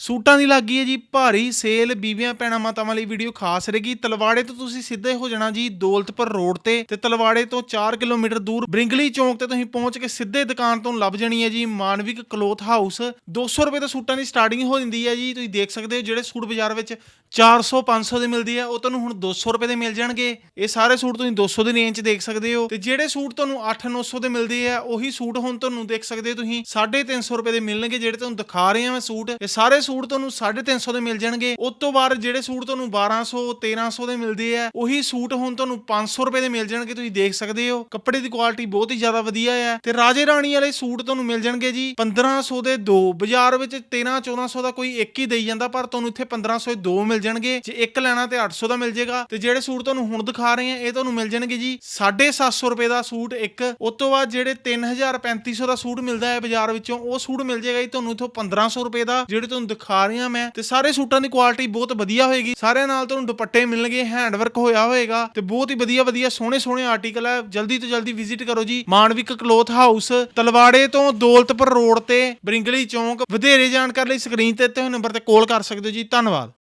ਸੂਟਾਂ ਦੀ ਲੱਗੀ ਹੈ ਜੀ, ਭਾਰੀ ਸੇਲ ਬੀਵੀਆਂ ਪੈਣਾ ਮਾਤਾਵਾਂ ਲਈ ਵੀਡੀਓ ਖਾਸ ਰਹੇਗੀ। ਤਲਵਾੜੇ ਤੋਂ ਤੁਸੀਂ ਸਿੱਧੇ ਹੋ ਜਾਣਾ ਜੀ, ਦੌਲਤਪੁਰ ਰੋਡ ਤੇ ਤੇ ਤਲਵਾੜੇ ਤੋਂ 4 ਕਿਲੋਮੀਟਰ ਦੂਰ ਬ੍ਰਿੰਗਲੀ ਚੌਂਕ ਤੇ ਤੁਸੀਂ ਪਹੁੰਚ ਕੇ ਸਿੱਧੇ ਦੁਕਾਨ ਤੋਂ ਲੱਭ ਜਾਣੀ ਹੈ ਜੀ, ਮਾਨਵਿਕ ਕਲੋਥ ਹਾਊਸ 200 ਰੁਪਏ ਤੋਂ ਸੂਟਾਂ ਦੀ ਸਟਾਰਟਿੰਗ ਹੋ ਜਾਂਦੀ ਹੈ ਜੀ, ਤੁਸੀਂ ਦੇਖ ਸਕਦੇ ਹੋ ਜਿਹੜੇ ਸੂਟ ਬਾਜ਼ਾਰ ਵਿੱਚ 400 500 ਦੇ ਮਿਲਦੀ ਹੈ, ਉਹ ਤੁਹਾਨੂੰ ਹੁਣ 200 ਰੁਪਏ ਦੇ ਮਿਲ ਜਾਣਗੇ। ਇਹ ਸਾਰੇ ਸੂਟ ਤੁਸੀਂ 200 ਦੀ ਰੇਂਜ 'ਚ ਦੇਖ ਸਕਦੇ ਹੋ। ਤੇ ਜਿਹੜੇ ਸੂਟ ਤੁਹਾਨੂੰ 8-900 ਦੇ ਮਿਲਦੇ ਆ, ਉਹੀ ਸੂਟ ਹੁਣ ਤੁਹਾਨੂੰ ਦੇਖ ਸਕਦੇ ਹੋ ਤੁਸੀਂ 350 ਰੁਪਏ ਦੇ ਮਿਲਣਗੇ, ਜਿਹੜੇ ਤੁਹਾਨੂੰ ਦਿਖਾ ਰਹੇ ਆ ਮੈਂ ਸੂਟ। ਇਹ ਸਾਰੇ ਸੂਟ ਤੁਹਾਨੂੰ 350 ਦੇ ਮਿਲ ਜਾਣਗੇ। ਉਸ ਤੋਂ ਬਾਅਦ ਜਿਹੜੇ ਸੂਟ ਤੁਹਾਨੂੰ 1200 1300 ਦੇ ਮਿਲਦੇ ਆ, ਉਹੀ ਸੂਟ ਹੁਣ ਤੁਹਾਨੂੰ 500 ਰੁਪਏ ਦੇ ਮਿਲ ਜਾਣਗੇ, ਤੁਸੀਂ ਦੇਖ ਸਕਦੇ ਹੋ। ਕੱਪੜੇ ਦੀ ਕੁਆਲਿਟੀ ਬਹੁਤ ਹੀ ਜ਼ਿਆਦਾ ਵਧੀਆ ਹੈ ਤੇ ਰਾਜੇ ਰਾਣੀ ਵਾਲੇ ਸੂਟ ਤੁਹਾਨੂੰ ਮਿਲ ਜਾਣਗੇ ਜੀ 1500 ਦੇ ਦੋ। ਬਾਜ਼ਾਰ ਵਿੱਚ 13 1400 ਦਾ ਕੋਈ ਇੱਕ ਹੀ ਦੇਈ ਜਾਂਦਾ, ਪਰ ਤੁਹਾਨੂੰ ਇੱਥੇ 1500 ਦੇ ਦੋ ਮਿਲ ਜਾਣਗੇ। ਜੇ ਇੱਕ ਲੈਣਾ ਤੇ 800 ਦਾ ਮਿਲ ਜਾਏਗਾ। ਤੇ ਜਿਹੜੇ ਸੂਟ ਤੁਹਾਨੂੰ ਹੁਣ ਦਿਖਾ ਰਹੇ ਆ, ਇਹ ਤੁਹਾਨੂੰ ਮਿਲ ਜਾਣਗੇ ਜੀ 750 ਰੁਪਏ ਦਾ ਸੂਟ ਇੱਕ। ਉਸ ਤੋਂ ਬਾਅਦ ਜਿਹੜੇ 3000 3500 ਦਾ ਸੂਟ ਮਿਲਦਾ ਹੈ ਬਾਜ਼ਾਰ ਵਿੱਚੋਂ, ਉਹ ਸੂਟ ਮਿਲ ਜਾਏਗਾ ਜੀ ਤੁਹਾਨੂੰ ਇੱਥੋਂ 1500 ਰੁਪਏ ਦਾ, ਜਿਹੜੇ ਤੁਹਾਨੂੰ ਦਿਖਾ ਰਿਹਾ ਮੈਂ ਤੇ ਸਾਰੇ ਸੂਟਾਂ ਦੀ ਕੁਆਲਿਟੀ ਬਹੁਤ ਵਧੀਆ ਹੋਏਗੀ। ਸਾਰਿਆਂ ਨਾਲ ਤੁਹਾਨੂੰ ਦੁਪੱਟੇ ਮਿਲਣਗੇ ਹੈਂਡ ਵਰਕ ਹੋਇਆ ਹੋਏਗਾ ਤੇ ਬਹੁਤ ਹੀ ਵਧੀਆ ਵਧੀਆ ਸੋਹਣੇ ਸੋਹਣੇ ਆਰਟੀਕਲ ਹੈ ਜਲਦੀ ਤੋਂ ਜਲਦੀ ਵਿਜ਼ਿਟ ਕਰੋ ਜੀ। ਮਾਨਵਿਕ ਕਲੋਥ ਹਾਊਸ ਤਲਵਾੜੇ ਤੋਂ ਦੌਲਤਪੁਰ ਰੋਡ ਤੇ ਬਰਿੰਗਲੀ ਚੌਂਕ। ਵਧੇਰੇ ਜਾਣਕਾਰੀ ਲਈ ਸਕਰੀਨ ਤੇ ਦਿੱਤੇ ਹੋਏ ਨੰਬਰ ਤੇ ਕਾਲ ਕਰ ਸਕਦੇ ਹੋ ਜੀ। ਧੰਨਵਾਦ।